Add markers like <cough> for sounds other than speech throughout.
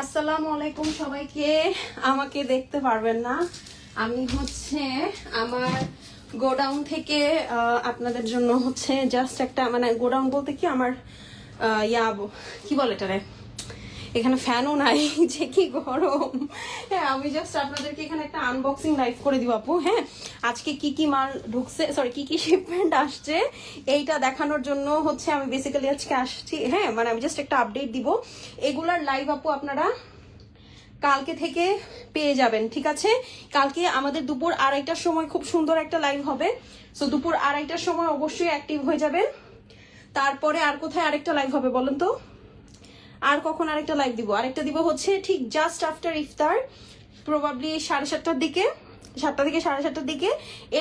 আসসালামু আলাইকুম সবাইকে। আমাকে দেখতে পারবেন না। আমি হচ্ছে আমার গোডাউন থেকে আপনাদের জন্য হচ্ছে জাস্ট একটা মানে গোডাউন বলতে কি আমার ইয়া কি বলে এটারে? এখানে ফ্যানও নাই, <laughs> যে কি গরম। হ্যাঁ আমি জাস্ট আপনাদেরকে এখানে একটা আনবক্সিং লাইভ করে দিব আপু হ্যাঁ? আজকে কি কি মাল ঢুকছে সরি কি কি শিপমেন্ট আসছে, এইটা দেখানোর জন্য হচ্ছে আমি বেসিক্যালি আজকে আসছি হ্যাঁ? মানে আমি জাস্ট একটা আপডেট দিব। এগুলার লাইভ আপু আপনারা কালকে থেকে পেয়ে যাবেন, ঠিক আছে? কালকে আমাদের দুপুর আড়াইটার সময় খুব সুন্দর একটা লাইভ হবে। সো দুপুর আড়াইটার সময় অবশ্যই অ্যাক্টিভ হয়ে যাবেন। তারপরে আর কোথায় আরেকটা লাইভ হবে বলেন তো? আর কখন আরেকটা লাইভ দিব? আরেকটা দিব হচ্ছে ঠিক জাস্ট আফটার ইফতার প্রবাবলি সাড়ে সাতটার দিকে, সাতটা থেকে সাড়ে সাতটার দিকে।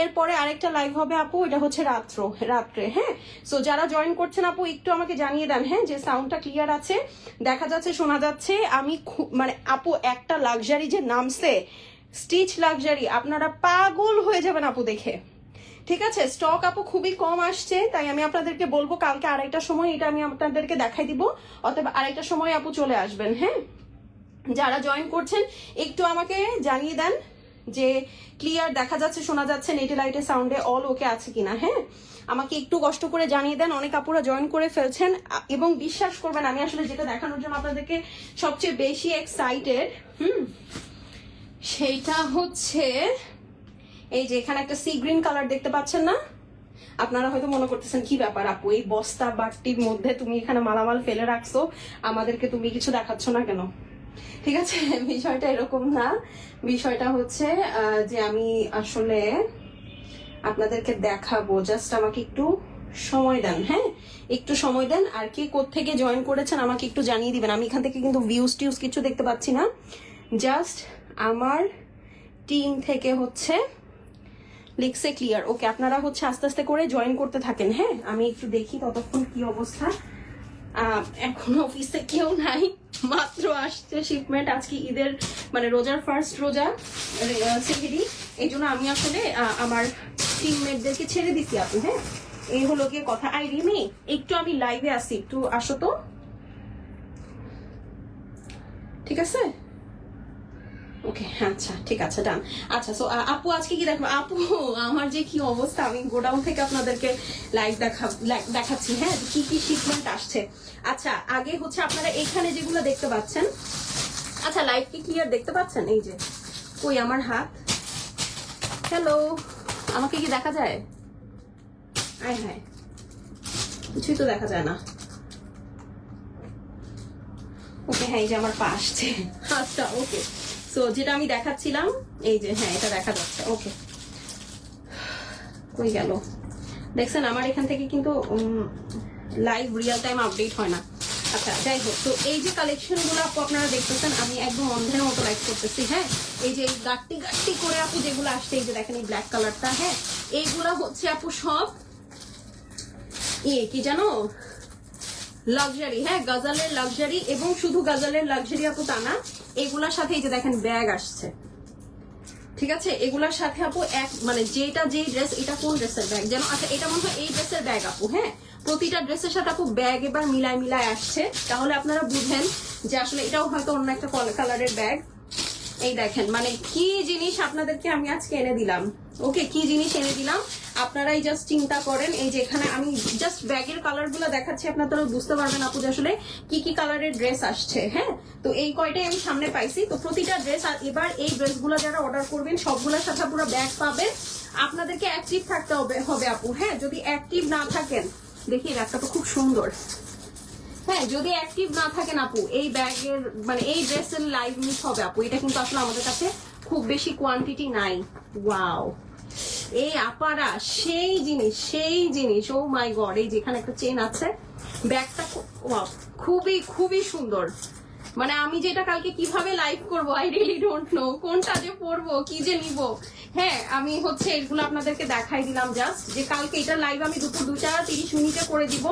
এরপরে আরেকটা লাইভ হবে আপু, এটা হচ্ছে রাত্র, রাত্রে হ্যাঁ? সো যারা জয়েন করছেন আপু, একটু আমাকে জানিয়ে দেন হ্যাঁ? যে সাউন্ডটা ক্লিয়ার আছে, দেখা যাচ্ছে, শোনা যাচ্ছে, আমি মানে আপু, একটা লাক্সারি যে নামছে স্টিচ লাক্সারি আপনারা পাগল হয়ে যাবেন আপু দেখে। ঠিক আছে স্টক আপু খুবই কম আসছে, তাই আমি আপনাদেরকে বলব কালকে আড়াইটার সময় এটা আমি আপনাদেরকে দেখাই দিব অথবা আড়াইটার সময় আপু চলে আসবেন হ্যাঁ? যারা জয়েন করছেন, একটু আমাকে জানিয়ে দেন যে ক্লিয়ার দেখা যাচ্ছে, শোনা যাচ্ছে নেটে লাইটে সাউন্ডে অল ওকে আছে কিনা হ্যাঁ? আমাকে একটু কষ্ট করে জানিয়ে দেন, অনেক আপুরা জয়েন করে ফেলছেন এবং বিশ্বাস করবেন, আমি আসলে যেটা দেখানোর জন্য আপনাদেরকে সবচেয়ে বেশি এক্সাইটেড হুম? সেইটা হচ্ছে এই যে এখানে একটা সি গ্রিন কালার দেখতে পাচ্ছেন না? আপনারা হয়তো মনে করতেছেন, কি ব্যাপার আপু, এই বস্তা বাটির মধ্যে তুমি এখানে মালামাল ফেলে রাখছো, আমাদেরকে তুমি কিছু দেখাচ্ছ না কেন? ঠিক আছে, <laughs> বিষয়টা এরকম না। বিষয়টা হচ্ছে যে আমি আসলে আপনাদেরকে দেখাবো জাস্ট আমাকে একটু সময় দেন হ্যাঁ? একটু সময় দেন, আর কে থেকে জয়েন করেছেন আমাকে একটু জানিয়ে দিবেন। আমি এখান থেকে কিন্তু ভিউজ টিউজ কিছু দেখতে পাচ্ছি না। জাস্ট আমার টিম থেকে হচ্ছে লিখছে ক্লিয়ার ওকে আপনারা হচ্ছে আস্তে আস্তে করে জয়েন করতে থাকেন হ্যাঁ? আমি একটু দেখি ততক্ষণ কি অবস্থা। এখন অফিসে কেউ নাই, মাত্র আসছে শিপমেন্ট আজকে ঈদের মানে রোজার ফার্স্ট রোজা সেহেরি। এই জন্য আমি আসলে আমার টিমমেটদেরকে ছেড়ে দিচ্ছি আপনি হ্যাঁ? এই হলো গিয়ে কথা। আই রিমি, একটু আমি লাইভে আসি একটু আসো তো। ঠিক আছে? ওকে <laughs> আচ্ছা ঠিক আছে ডান আচ্ছা সো আপু আজকে কি দেখো, আপু, আমার যে কি অবস্থা, আমি গোডাউন থেকে আপনাদেরকে লাইভ দেখা দেখাচ্ছি হ্যাঁ কি কি শিপমেন্ট আসছে। আচ্ছা আগে হচ্ছে আপনারা এখানে যেগুলো দেখতে পাচ্ছেন আচ্ছা লাইভ কি ক্লিয়ার দেখতে পাচ্ছেন? এই যে, কই আমার হাত? হ্যালো আমাকে কি দেখা যায়? আয় হ্যাঁ কিছুই তো দেখা যায় না। ওকে হ্যাঁ এই যে আমার পা আসছে। আচ্ছা ওকে সো যেটা আমি দেখাচ্ছিলাম, এই যে হ্যাঁ এটা দেখা যাচ্ছে। ওকে কই গেল। দেখছেন, আমার এখান থেকে কিন্তু লাইভ রিয়েল টাইম আপডেট হয় না। আচ্ছা যাই হোক, তো এই যে কালেকশনগুলো আপু আপনারা দেখতেছেন, আমি একদম অন্ধের মতো লাইক করতেছি হ্যাঁ? এই যে গাট্টি গাট্টি করে আপু যেগুলো আসছে, এই যে দেখেন এই ব্ল্যাক কালারটা হ্যাঁ? এইগুলা হচ্ছে আপু সব ইয়ে কি জানো? লাক্সারি হ্যাঁ গাজালের লাক্সারি এবং শুধু গাজালের লাক্সারি আপু তা না, এগুলার সাথে এই যে দেখেন ব্যাগ আসছে। ঠিক আছে? এগুলার সাথে আপু এক মানে যেটা যেই ড্রেস এটা কোন ড্রেসের ব্যাগ যেন আচ্ছা এটা মনে হয় এই ড্রেসের ব্যাগ আপু হ্যাঁ? প্রতিটা ড্রেসের সাথে আপু ব্যাগ এবার মিলায় মিলায় আসছে। তাহলে আপনারা বুঝেন যে আসলে এটাও হয়তো অন্য একটা কালারের ব্যাগ এই দেখেন মানে কি জিনিস আপনাদেরকে আমি আজকে এনে দিলাম? ওকে কি জিনিস এনে দিলাম? আপনারাই জাস্ট চিন্তা করেন, এই যে এখানে আমি জাস্ট ব্যাগের কালারগুলো দেখাচ্ছি আপনারা বুঝতে পারবেন আপু আসলে কি কি কালারের ড্রেস আসছে হ্যাঁ? তো এই কয়টাই আমি সামনে পাইছি। তো প্রতিটা ড্রেস আর এবার এই ড্রেসগুলো যারা অর্ডার করবেন, সবগুলোর সাথে পুরো ব্যাগ পাবেন। আপনাদেরকে অ্যাক্টিভ থাকতে হবে হবে আপু হ্যাঁ? যদি অ্যাক্টিভ না থাকেন, দেখি ব্যাগটা তো খুব সুন্দর। হ্যাঁ যদি অ্যাক্টিভ না থাকেন আপু, এই ব্যাগের মানে এই ড্রেসের লাইভ মিস হবে আপু। এটা কিন্তু আসলে আমাদের কাছে খুব বেশি কোয়ান্টিটি নাই। ওয়াও এই আপারা, সেই জিনিস সেই জিনিস ও মাই গড এই যেখানে একটা চেন আছে, ব্যাগটা খুবই খুবই সুন্দর। মানে আমি যেটা কালকে কীভাবে লাইভ করব আই রিয়েলি ডোন্ট নো কোনটা যে পরবো, কি যে নিব। হ্যাঁ আমি হচ্ছে এগুলো আপনাদেরকে দেখাই দিলাম জাস্ট যে কালকে এটা লাইভ আমি দুপুর দুটা তিরিশ মিনিটে করে দিব।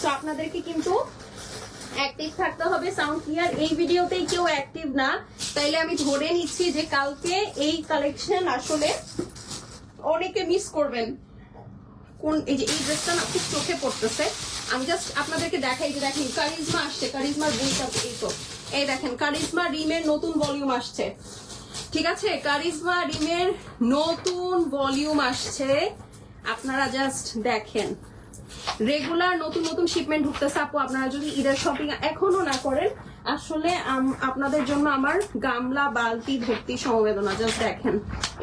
তো আপনাদেরকে কিন্তু অ্যাক্টিভ থাকতে হবে সাউন্ড ক্লিয়ার এই ভিডিওতেই কেউ অ্যাক্টিভ না। তাইলে আমি ধরে নিচ্ছি যে কালকে এই কালেকশন আসলে অনেকে মিস করবেন। কোন, এই যে, এই ড্রেসটা না খুব চোখে পড়তেছে। আমি জাস্ট আপনাদেরকে দেখাই যে দেখেন কারিজমা আসছে কারিজমার বইটা এই তো। এই দেখেন কারিজমা রিমের নতুন ভলিউম আসছে। ঠিক আছে? কারিজমা রিমের নতুন ভলিউম আসছে। আপনারা জাস্ট দেখেন। রেগুলার নতুন নতুন শিপমেন্ট ঢুকতেছে। আপু, আপনারা যদি ঈদের শপিং এখনও না করেন আসলে আপনাদের জন্য আমার গামলা, বালতি ভর্তি সমবেদনা জাস্ট দেখেন।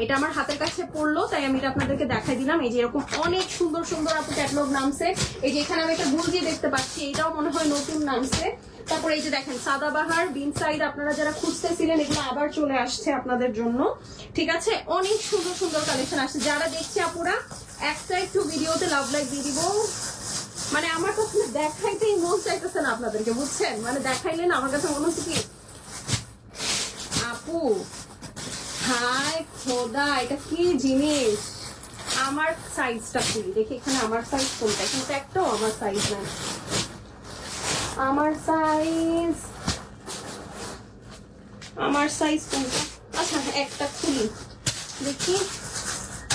এটা আমার হাতের কাছে পড়ল, তাই আমি এটা আপনাদেরকে দেখাই দিলাম। এই যে এরকম অনেক সুন্দর সুন্দর আপু ক্যাটলগ নামছে। এই যে এখানে আমি একটা গুলজি দেখতে পাচ্ছি, এটাও মনে হয় নতুন নামছে। তারপরে এই যে দেখেন, সাদাবাহার, বিন সাইড আপনারা যারা খুঁজতেছিলেন, এগুলো আবার চলে আসছে আপনাদের জন্য। ঠিক আছে? অনেক সুন্দর সুন্দর কালেকশন আসছে। যারা দেখছে আপুরা, একটা একটু ভিডিওতে লাভ লাইক দিয়ে দিব। মানে আমার কাছে দেখাইতেই মন চাইতেছে না আপনাদেরকে, বুঝছেন? মানে দেখাইলে না আমার কাছে মনে হচ্ছে কি? আপু হাই খোদা, এটা কি জিনিস? আমার সাইজটা খুলি, দেখি এখানে আমার সাইজ কোনটা? কিন্তু একটাও আমার সাইজ নাই। আমার সাইজ আমার সাইজ কোনটা? আচ্ছা একটা খুলি। দেখি।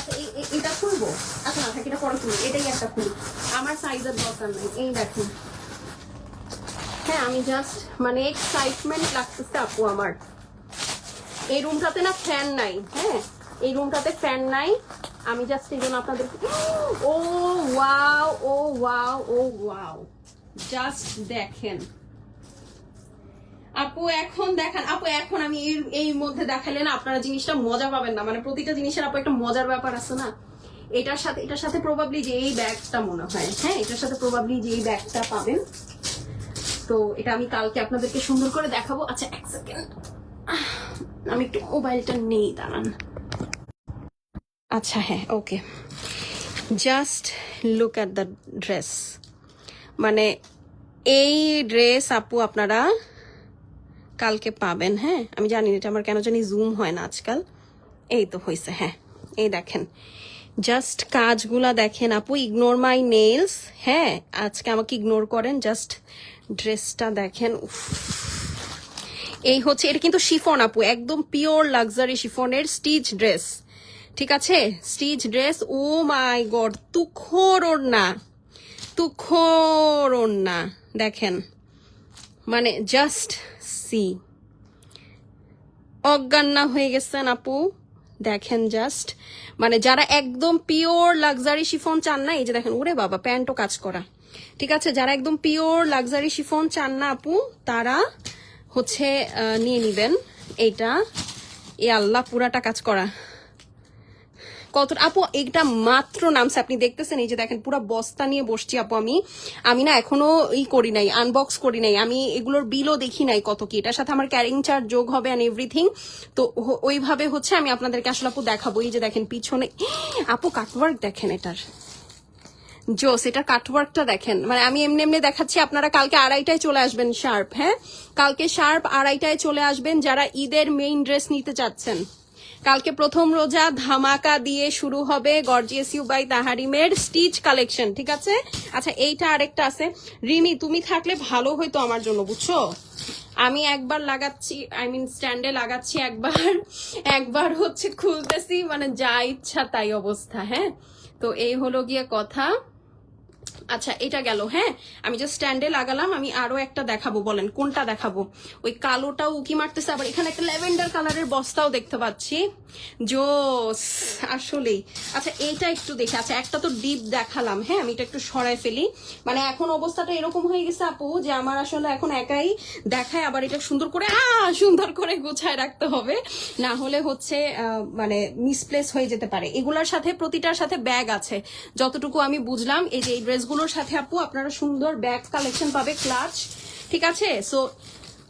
আচ্ছা এটা খুলবো? আচ্ছা না থাক এটা পরে খুলি এটাই একটা খুলি। আমার সাইজের দরকার নেই। এই দেখুন। হ্যাঁ আমি জাস্ট মানে এক্সাইটমেন্ট লাগতেছে আপু আমার। এই রুমটাতে না ফ্যান নাই হ্যাঁ? এই রুমটাতে ফ্যান নাই। আমি জাস্ট এই জন্য আপনাদের <gasps> ও wow oh wow oh wow just দেখেন। আপু, এখন দেখান। আপু, এখন আমি এই মধ্যে দেখালে না আপনারা জিনিসটা মজা পাবেন না। মানে প্রতিটা জিনিসের আপু একটা মজার ব্যাপার আছে না? এটার সাথে এটার সাথে প্রবাবলি যে এই ব্যাগটা মনে হয় হ্যাঁ এটার সাথে প্রবাবলি যে এই ব্যাগটা পাবেন। তো এটা আমি কালকে আপনাদেরকে সুন্দর করে দেখাবো। আচ্ছা এক সেকেন্ড আমি একটু মোবাইলটা নেই, দাঁড়ান। আচ্ছা হ্যাঁ okay just look at the dress মানে এই ড্রেস আপু, আপনারা কালকে পাবেন হ্যাঁ? আমি জানি এটা আমার কেন জানি জুম হয় না আজকাল। এই তো হয়েছে হ্যাঁ। এই দেখেন। জাস্ট কাজগুলা দেখেন আপু ইগনোর মাই নেলস হ্যাঁ? আজকে আমাকে ইগনোর করেন জাস্ট ড্রেসটা দেখেন এই হচ্ছে, এটা কিন্তু শিফন আপু, একদম পিওর লাক্সারি শিফনের স্টিচ ড্রেস ঠিক আছে? Stitch dress oh my god তুখোর না তুখোর না দেখেন। মানে জাস্ট সি অজ্ঞান না হয়ে গেছেন আপু। দেখেন জাস্ট মানে যারা একদম পিওর লাক্সারি শিফন চান না, এই যে দেখেন, ওরে বাবা, প্যান্টও কাজ করা। ঠিক আছে, যারা একদম পিওর লাক্সারি শিফন চান না আপু, তারা হচ্ছে নিয়ে নিবেন। এইটা, এ আল্লাহ পুরাটা কাজ করা। কত আপু এটা মাত্র নামছে। আপনি দেখতেছেন, এই যে দেখেন, পুরো বস্তা নিয়ে বসছি আপু আমি। আমি না এখনও ই করি নাই আনবক্স করি নাই। আমি এগুলোর বিলও দেখি নাই কত কি। এটার সাথে আমার ক্যারিং চার্জ যোগ হবে অ্যান্ড এভরিথিং তো ওইভাবে হচ্ছে আমি আপনাদেরকে আসলে আপু দেখাবো। এই যে দেখেন, পিছনে আপু কাটওয়ার্ক দেখেন এটার। জোস, এটার কাটওয়ার্কটা দেখেন। মানে আমি এমনি এমনি দেখাচ্ছি, আপনারা কালকে আড়াইটায় চলে আসবেন শার্প হ্যাঁ? কালকে শার্প আড়াইটায় চলে আসবেন যারা ঈদের মেইন ড্রেস নিতে চাচ্ছেন। কালকে প্রথম রোজা ধামাকা দিয়ে শুরু হবে গর্জিয়াস ইউ বাই তাহারিমের স্টিচ কালেকশন, ঠিক আছে? আচ্ছা এইটা আরেকটা আছে। রিমি, তুমি থাকলে ভালো হইতো আমার জন্য, বুঝছ? আমি একবার লাগাচ্ছি আই মিন স্ট্যান্ডে লাগাচ্ছি একবার একবার হচ্ছে খুলতেছি মানে যা ইচ্ছা তাই অবস্থা হ্যাঁ? তো এই হলো গিয়ে কথা। আচ্ছা এটা গেল হ্যাঁ? আমি যে স্ট্যান্ডে লাগালাম, আমি আরও একটা দেখাবো, বলেন, কোনটা দেখাবো? ওই কালোটাও উকি মারতেছে, আবার এখানে একটা ল্যাভেন্ডার কালারের বস্তাও দেখতে পাচ্ছি। জোস, আসলেই। আচ্ছা এইটা একটু দেখে। আচ্ছা একটা তো ডিপ দেখালাম হ্যাঁ? আমি এটা একটু সরাই ফেলি। মানে এখন অবস্থাটা এরকম হয়ে গেছে, আপু, যে আমার আসলে এখন একাই দেখায়, আবার এটা সুন্দর করে, আ, সুন্দর করে গোছায় রাখতে হবে। না হলে হচ্ছে মানে মিসপ্লেস হয়ে যেতে পারে। এগুলোর সাথে, প্রতিটার সাথে ব্যাগ আছে। যতটুকু আমি বুঝলাম, এই যে এই ড্রেসগুলোর সাথে আপু আপনারা সুন্দর ব্যাগ কালেকশন পাবে ক্লাচ ঠিক আছে? সো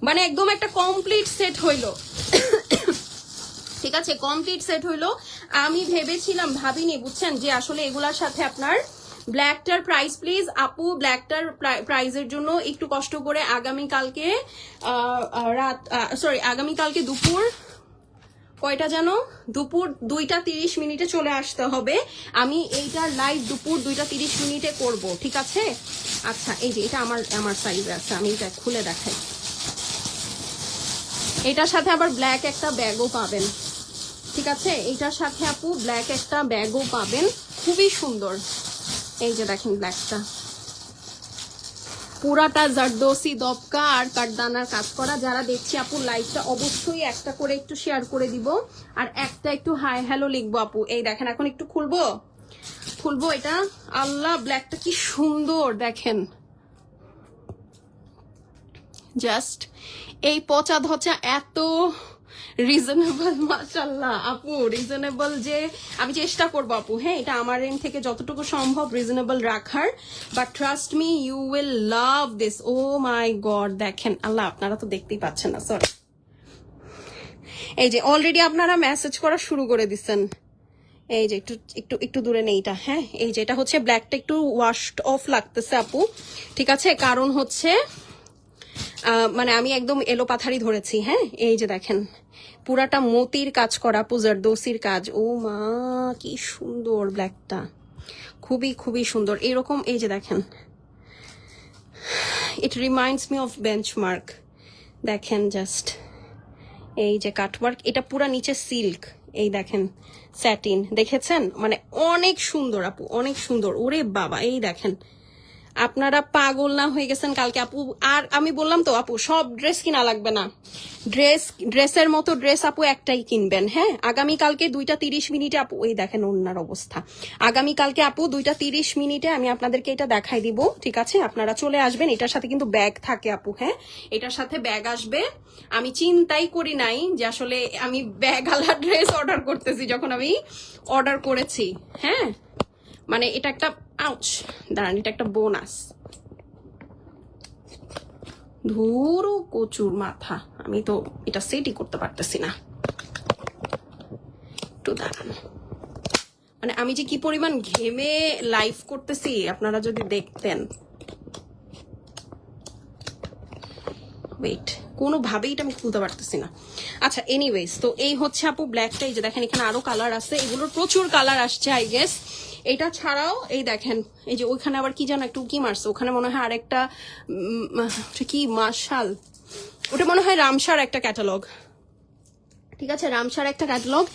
মানে একদম একটা কমপ্লিট সেট হইল। ঠিক আছে কমপ্লিট সেট হইল। আমি ভেবেছিলাম ভাবিনি বুঝছেন? যে আসলে এগুলার সাথে আপনার ব্ল্যাকটার প্রাইস প্লিজ আপু ব্ল্যাকটার প্রাইজের জন্য একটু কষ্ট করে আগামী কালকে আহ, আহ, রাত সরি আগামী কালকে দুপুর কয়টা যেন দুপুর দুইটা তিরিশ মিনিটে চলে আসতে হবে। আমি এইটা লাইভ দুপুর দুইটা তিরিশ মিনিটে করব, ঠিক আছে? আচ্ছা এই যে এটা আমার আমার সাইজে আছে, আমি এটা খুলে দেখাই। এটার সাথে আবার ব্ল্যাক একটা ব্যাগও পাবেন, ঠিক আছে? এটার সাথে আপু ব্ল্যাক একটা ব্যাগও পাবেন, খুবই সুন্দর। এই যে দেখেন ব্ল্যাকটা পুরাটা জারদোসি দপকা আর কাঠদানার কাজ করা। যারা দেখছি, আপু লাইভটা অবশ্যই একটা করে একটু শেয়ার করে দিব। আর একটা একটু হাই হ্যালো লিখব, আপু। এই দেখেন, এখন একটু খুলবো? খুলবো এটা? আল্লাহ ব্ল্যাকটা কি সুন্দর, দেখেন। জাস্ট এই পচা ধচা এত রিজনেবল <laughs> মাশাল্লাহ আপু রিজনেবল যে আমি চেষ্টা করব, আপু হ্যাঁ? এটা আমার রেঞ্জ থেকে যতটুকু সম্ভব রিজনেবল রাখার। But trust me you will love this oh my god, দেখেন, আল্লাহ, আপনারা তো দেখতেই পাচ্ছেন না সরি এই যে অলরেডি আপনারা মেসেজ করা শুরু করে দিচ্ছেন। এই যে, একটু একটু একটু দূরে নেই এটা হ্যাঁ? এই যে, এটা হচ্ছে ব্ল্যাকটা একটু ওয়াশড অফ লাগতেছে, আপু। ঠিক আছে? কারণ হচ্ছে মানে আমি একদম এলো পাথারি ধরেছি হ্যাঁ? এই যে দেখেন, পুরাটা মতির কাজ করা পূজার, দোসির কাজ। ও মা, কি সুন্দর ব্ল্যাকটা খুবই খুবই সুন্দর। এরকম, এই যে দেখেন it reminds me of benchmark দেখেন জাস্ট এই যে কাটওয়ার্ক এটা পুরা নিচে সিল্ক এই দেখেন স্যাটিন দেখেছেন? মানে অনেক সুন্দর আপু, অনেক সুন্দর। ওরে বাবা, এই দেখেন আপনারা পাগল না হয়ে গেছেন কালকে আপু। আর আমি বললাম তো আপু, সব ড্রেস কিনা লাগবে না। ড্রেস, ড্রেসের মতো ড্রেস আপু একটাই কিনবেন হ্যাঁ? আগামী কালকে দুইটা তিরিশ মিনিটে আপু, এই দেখেন অন্যার অবস্থা। আগামী কালকে আপু দুইটা তিরিশ মিনিটে আমি আপনাদেরকে এটা দেখাই দিব, ঠিক আছে? আপনারা চলে আসবেন, এটার সাথে কিন্তু ব্যাগ থাকে আপু হ্যাঁ? এটার সাথে ব্যাগ আসবে। আমি চিন্তাই করি নাই যে আসলে আমি ব্যাগ আলা ড্রেস অর্ডার করতেছি, যখন আমি অর্ডার করেছি হ্যাঁ? মানে এটা একটা আউচ দাঁড়ান, এটা একটা বোনাস ধুরো কচুর মাথা। আমি তো এটা সেটই করতে পারতেছি না। একটু দাঁড়ান। মানে আমি যে কি পরিমাণ ঘেমে লাইভ করতেছি, আপনারা যদি দেখতেন। ওয়েট কোনোভাবেই এটা আমি খুলতে পারতেছি না। আচ্ছা এনিওয়েজ তো এই হচ্ছে আপু ব্ল্যাকটা এই যে দেখেন, এখানে আরও কালার আছে। এগুলোর প্রচুর কালার আসছে আই গেস এটা ছাড়াও এই দেখেন, এই যে ওইখানে আবার কি জানো একটু কি মারছে। ওখানে মনে হয় আরেকটা কি? মার্শাল। ওটা মনে হয় রামসার একটা ক্যাটালগ। ঠিক আছে? রামসার একটা ক্যাটালগ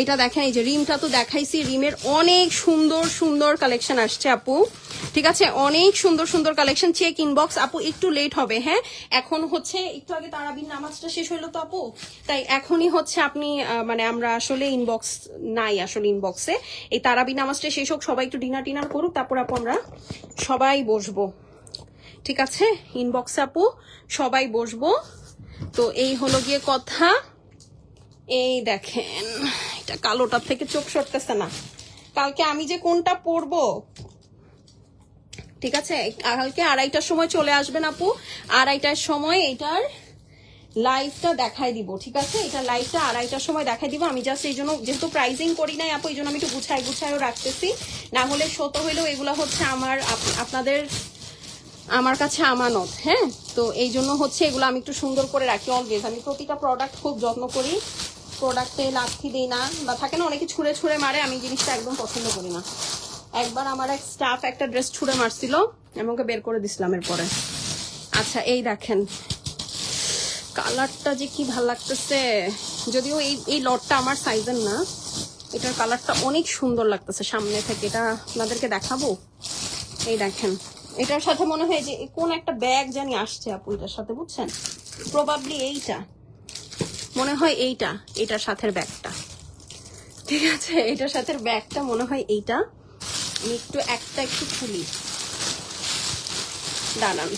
এটা দেখেন এই যে, রিমটা তো দেখাইছি। রিমের অনেক সুন্দর সুন্দর কালেকশন আসছে আপু। ঠিক আছে? অনেক সুন্দর সুন্দর কালেকশন চেক ইনবক্স আপু, একটু লেট হবে হ্যাঁ? এখন হচ্ছে, একটু আগে তারাবির নামাজটা শেষ হইল তো আপু। তাই এখনই হচ্ছে আপনি মানে আমরা আসলে ইনবক্স নাই আসলে ইনবক্সে এই তারাবি নামাজটা শেষ হোক, সবাই একটু ডিনার টিনার করুক, তারপর আপু আমরা সবাই বসবো। ঠিক আছে? ইনবক্সে আপু, সবাই বসবো। তো এই হলো গিয়ে কথা। এই দেখেন, এটা কালোটার থেকে চোখ সরতেছে না। কালকে আমি যে কোনটা পরবো? ঠিক আছে? কালকে আড়াইটার সময় চলে আসবেন আপু। আড়াইটার সময় এটার লাইভটা দেখাই দিব, ঠিক আছে? এটা লাইভটা আড়াইটার সময় দেখাই দিব। আমি জাস্ট এই জন্য, যেহেতু প্রাইজিং করি নাই আপু, এই জন্য আমি একটু গুছাই গুছাইও রাখতেছি। না হলে শত হইলেও এগুলো হচ্ছে আমার, আপ- আপনাদের, আমার কাছে আমানত হ্যাঁ? তো এই জন্য হচ্ছে এগুলো আমি একটু সুন্দর করে রাখি অলওয়েজ আমি প্রতিটা প্রোডাক্ট খুব যত্ন করি। প্রোডাক্টে লাথি দিই না বা থাকে না, অনেকে ছুঁড়ে ছুঁড়ে মারে, আমি জিনিসটা একদম পছন্দ করি না। একবার আমার এক স্টাফ একটা ড্রেস ছুঁড়ে মারছিল, আমি ওকে বের করে দিছিলাম এরপরে। আচ্ছা এই দেখেন। কালারটা যে কি ভালো লাগতেছে। যদিও এই এই লটটা আমার সাইজের না, এটার কালারটা অনেক সুন্দর লাগতেছে সামনে থেকে। এটা আপনাদেরকে দেখাবো? এই দেখেন। এটার সাথে মনে হয় যে কোন একটা ব্যাগ জানি আসছে আপু এটার সাথে, বুঝছেন? প্রবাবলি এইটা। মনে হয় এইটা, এটার সাথের ব্যাগটা। ঠিক আছে, এটার সাথে ব্যাগটা মনে হয় এইটা। আমি একটু, একটা একটু খুলি। দাঁড়ান।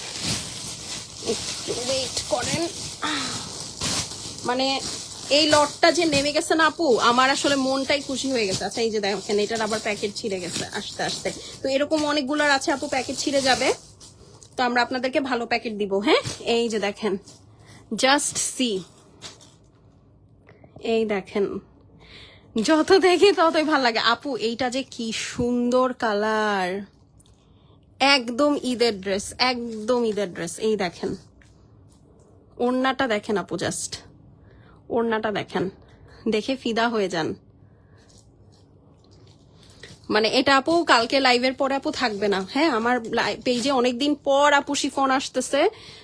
একটু ওয়েট করেন। মানে এই লটটা যে নেমে গেছে না আপু, আমার আসলে মনটাই খুশি হয়ে গেছে। আচ্ছা এই যে দেখেন, এটার আবার প্যাকেট ছিঁড়ে গেছে, আস্তে আস্তে। তো এরকম অনেকগুলোর আছে আপু, প্যাকেট ছিঁড়ে যাবে। তো আমরা আপনাদেরকে ভালো প্যাকেট দিব হ্যাঁ? এই যে দেখেন জাস্ট সি এই দেখেন, যত দেখি ততই ভালো লাগে। আপু, এইটা যে কি সুন্দর কালার। একদম ঈদের ড্রেস, একদম ঈদের ড্রেস। এই দেখেন, ওড়নাটা দেখেন আপু জাস্ট ওড়নাটা দেখেন, দেখে ফিদা হয়ে যান। মানে এটা আপু, কালকে লাইভের পরে আপু থাকবে না। হ্যাঁ আমার পেজে অনেকদিন পর আপু শিফন আসতেছে।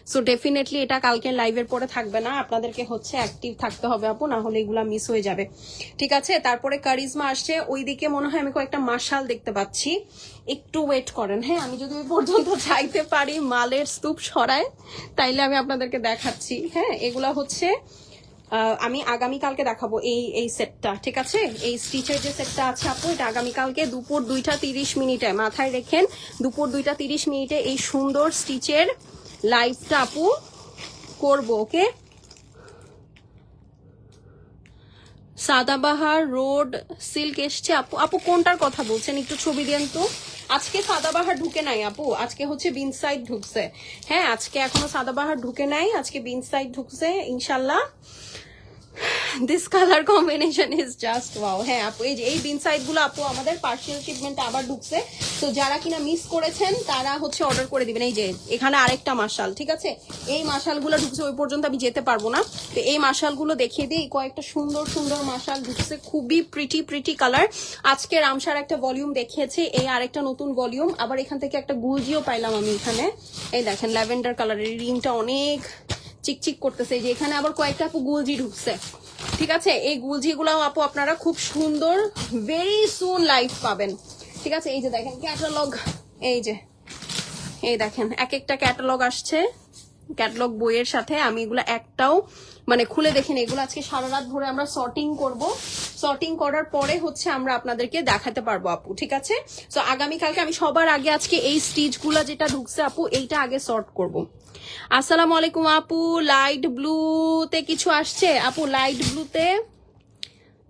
সো ডেফিনেটলি এটা কালকে লাইভের পরে থাকবে না। আপনাদেরকে হচ্ছে অ্যাক্টিভ থাকতে হবে আপু, না হলে এগুলা মিস হয়ে যাবে। ঠিক আছে, তারপরে কারিজমা আসছে। ওইদিকে মনে হয় আমি কয়েকটা মার্শাল দেখতে পাচ্ছি। একটু ওয়েট করেন। হ্যাঁ আমি যদি ওই পর্যন্ত <laughs> যাইতে পারি মালের স্তূপ সরায়, তাইলে আমি আপনাদেরকে দেখাচ্ছি। হ্যাঁ এগুলা হচ্ছে আমি আগামীকালকে দেখাবো এই এই সেটটা ঠিক আছে? এই স্টিচের যে সেটটা আছে, আপু, এটা আগামীকালকে দুপুর দুইটা তিরিশ মিনিটে। মাথায় রেখেন, দুপুর দুইটা তিরিশ মিনিটে এই সুন্দর স্টিচের লাইভটা আপু করব, ওকে? সাদাবাহার রোড সিল্ক এসছে, আপু। আপু, কোনটার কথা বলছেন? একটু ছবি দেন তো। আজকে সাদাবাহার ঢুকে নাই, আপু। আজকে হচ্ছে বিন সাইড ঢুকছে। হ্যাঁ আজকে এখনও সাদাবাহার ঢুকে নাই, আজকে বিন সাইড ঢুকছে, ইনশাল্লাহ। This colour combination is just wow হ্যাঁ আপু, এই যে, এই বিন সাইডগুলো, আপু, আমাদের পার্সিয়াল শিপমেন্ট আবার ঢুকছে। তো যারা কিনা মিস করেছেন, তারা হচ্ছে অর্ডার করে দিবেন। এই যে, এখানে আরেকটা মার্শাল, ঠিক আছে? এই মার্শালগুলো ঢুকছে, ওই পর্যন্ত আমি যেতে পারব না। তো এই মার্শালগুলো দেখিয়ে দিই। কয়েকটা সুন্দর সুন্দর মার্শাল ঢুকছে। খুবই প্রিটি প্রিটি কালার আজকে রামসার একটা ভলিউম দেখিয়েছে, এই আরেকটা নতুন ভলিউম আবার এখান থেকে একটা গুলজিও পাইলাম আমি এখানে। এই দেখেন, ল্যাভেন্ডার কালারের রিংটা অনেক চিকচিক করতেছে। যে এখানে আবার কয়েকটা আপু গুলজি ঢুকছে। ঠিক আছে? এই গুলজি গুলাও আপু আপনারা খুব সুন্দর ভেরি সুন লাইফ পাবেন। ঠিক আছে? এই যে দেখেন ক্যাটালগ এই যে, এই দেখেন এক একটা ক্যাটালগ আসছে। ক্যাটালগ বইয়ের সাথে আমি এগুলো একটাও মানে খুলে দেখেন এগুলো আজকে সারা রাত ভরে আমরা সর্টিং করব। সর্টিং করার পরে হচ্ছে আমরা আপনাদেরকে দেখাতে পারব আপু। ঠিক আছে? তো আগামীকালকে আমি সবার আগে আজকে এই স্টিচগুলো যেটা ঢুকছে আপু, এইটা আগে সর্ট করব। আসসালামু আলাইকুম আপু, লাইট ব্লুতে কিছু আসছে? আপু, লাইট ব্লুতে?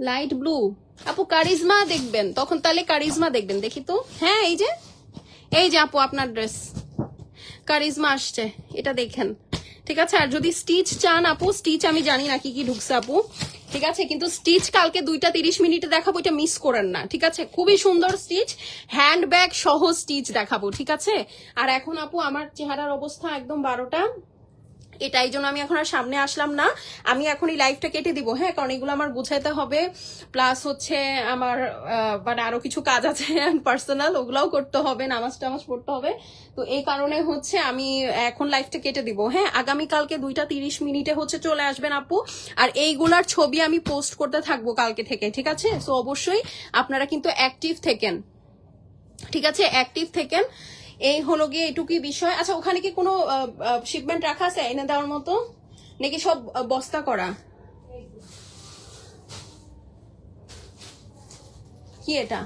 Light blue? আপু, কারিজমা দেখবেন। তখন তাহলে কারিজমা দেখবেন, দেখি তো। হ্যাঁ এই যে। এই যে আপু, আপনার ড্রেস। কারিজমা আসছে, এটা দেখেন। ঠিক আছে? আর যদি স্টিচ চান আপু, স্টিচ আমি জানি না কি কি ঢুকছে আপু। ঠিক আছে? কিন্তু স্টিচ কালকে দুইটা তিরিশ মিনিটে দেখাবো, এটা মিস করেন না, ঠিক আছে? খুবই সুন্দর স্টিচ হ্যান্ড ব্যাগ সহ স্টিচ দেখাবো, ঠিক আছে? আর এখন আপু, আমার চেহারার অবস্থা একদম বারোটা। এটাই জন্য আমি এখন আর সামনে আসলাম না। আমি এখন এই লাইভটা কেটে দিব হ্যাঁ? কারণ এগুলো আমার গুছাইতে হবে। প্লাস হচ্ছে আমার মানে আরও কিছু কাজ আছে <laughs> পার্সোনাল ওগুলাও করতে হবে, নামাজ টামাজ পড়তে হবে। তো এই কারণে হচ্ছে আমি এখন লাইভটা কেটে দিব হ্যাঁ? আগামীকালকে দুইটা তিরিশ মিনিটে হচ্ছে চলে আসবেন আপু। আর এইগুলার ছবি আমি পোস্ট করতে থাকব কালকে থেকে, ঠিক আছে? সো অবশ্যই আপনারা কিন্তু অ্যাক্টিভ থেকেন। ঠিক আছে? অ্যাক্টিভ থেকেন। এই হলো গিয়ে এটুকুই বিষয়। আচ্ছা ওখানে কি কোনো শিপমেন্ট রাখা আছে এনে দেওয়ার মতো? নাকি সব বস্তা করা? কি এটা?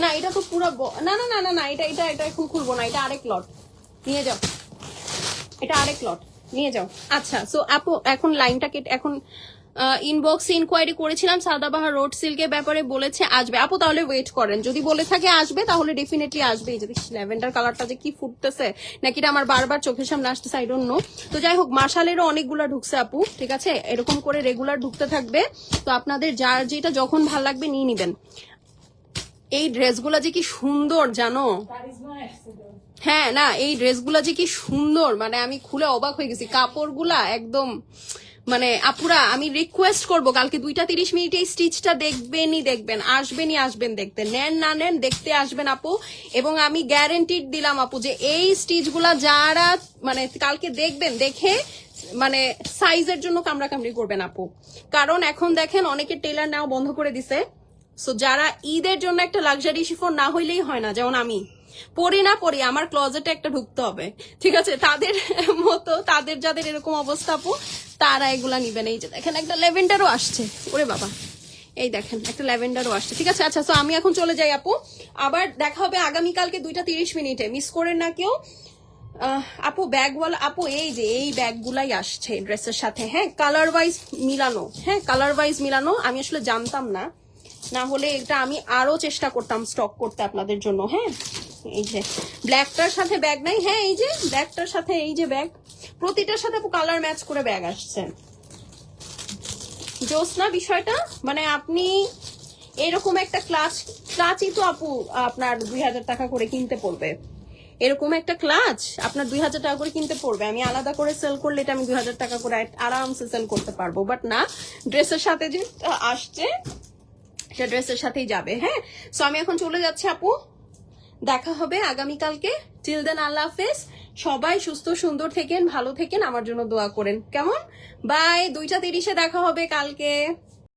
না, এটা তো পুরো না না না না না, এটা এটা এটা এখন খুলবো না, এটা আরেক লট নিয়ে যাও। এটা আরেক লট নিয়ে যাও। আচ্ছা সো আপু, এখন লাইনটা কেটে, এখন ইনবক্সে ইনকোয়ারি করেছিলাম, সাদাবাহার রোড সিল্কের ব্যাপারে বলেছে, আসবে। আপু, তাহলে ওয়েট করেন। যদি বলে থাকে আসবে, তাহলে ডেফিনেটলি আসবে। যদি ল্যাভেন্ডার কালারটা যে কি ফুটতেছে, নাকি এটা আমার বারবার চোখের সামনে আসতেছে আই ডোন্ট নো তো যাই হোক মার্শালেরও অনেকগুলা ঢুকছে, আপু, ঠিক আছে? এরকম করে রেগুলার ঢুকতে থাকবে। তো আপনাদের যার যেটা যখন ভালো লাগবে, নিয়ে নিবেন। এই ড্রেসগুলা যে কি সুন্দর, জানো? হ্যাঁ না, এই ড্রেসগুলা যে কি সুন্দর মানে আমি খুলে অবাক হয়ে গেছি। কাপড়গুলা একদম মানে আপুরা, আমি রিকোয়েস্ট করব, কালকে দুইটা তিরিশ মিনিটে এই স্টিচটা দেখবেনই দেখবেন, আসবেনই আসবেন দেখতে। নেন না নেন, দেখতে আসবেন আপু। এবং আমি গ্যারেন্টিড দিলাম আপু যে এই স্টিচগুলা যারা মানে কালকে দেখবেন, দেখে মানে সাইজের জন্য কামড়াকামড়ি করবেন আপু। কারণ এখন দেখেন, অনেকে টেলার নেওয়া বন্ধ করে দিছে। সো যারা ঈদের জন্য একটা লাক্সারি শিফন না হইলেই হয় না, যেমন আমি। পরি না পরি আমার ক্লজেটে একটা ঢুকতে হবে। ঠিক আছে? তাদের <laughs> মতো, তাদের যাদের এরকম অবস্থা আপু, তারা এগুলা নিবেন এই যে দেখেন, একটা লেভেন্ডারও আসছে। ওরে বাবা। এই দেখেন, একটা ল্যাভেন্ডারও আসছে। ঠিক আছে? আচ্ছা তো আমি এখন চলে যাই আপু। আবার দেখা হবে আগামীকালকে দুইটা তিরিশ মিনিটে। মিস করেন না কেউ। আপু ব্যাগওয়ালা আপু, এই যে, এই ব্যাগগুলাই আসছে ড্রেসের সাথে। হ্যাঁ কালার ওয়াইজ মিলানো। হ্যাঁ কালার ওয়াইজ মিলানো। আমি আসলে জানতাম না। না হলে এটা আমি আরও চেষ্টা করতাম স্টক করতে আপনাদের জন্য হ্যাঁ? এই যে, ব্ল্যাকটার সাথে ব্যাগ নাই হ্যাঁ এই যে, ব্ল্যাকটার সাথে এই যে ব্যাগ, প্রতিটার সাথে কালার ম্যাচ করে ব্যাগ আসছে। জোসনা বিষয়টা মানে আপনি এরকম একটা ক্লাচ, ক্লাচই তো আপু, আপনার দুই হাজার টাকা করে কিনতে পড়বে। এরকম একটা ক্লাচ আপনার দুই হাজার টাকা করে কিনতে পড়বে। আমি আলাদা করে সেল করলে এটা আমি দুই হাজার টাকা করে আরামসে সেল করতে পারব। বাট না ড্রেসের সাথে যে আসছে এটা ড্রেসের সাথেই যাবে হ্যাঁ? সো আমি এখন চলে যাচ্ছি, আপু। দেখা হবে আগামীকালকে। টিল দেন আল্লাহ হাফেজ। সবাই সুস্থ, সুন্দর থেকেন, ভালো থেকেন, আমার জন্য দোয়া করেন। কেমন? বাই দুইটা তিরিশে দেখা হবে কালকে।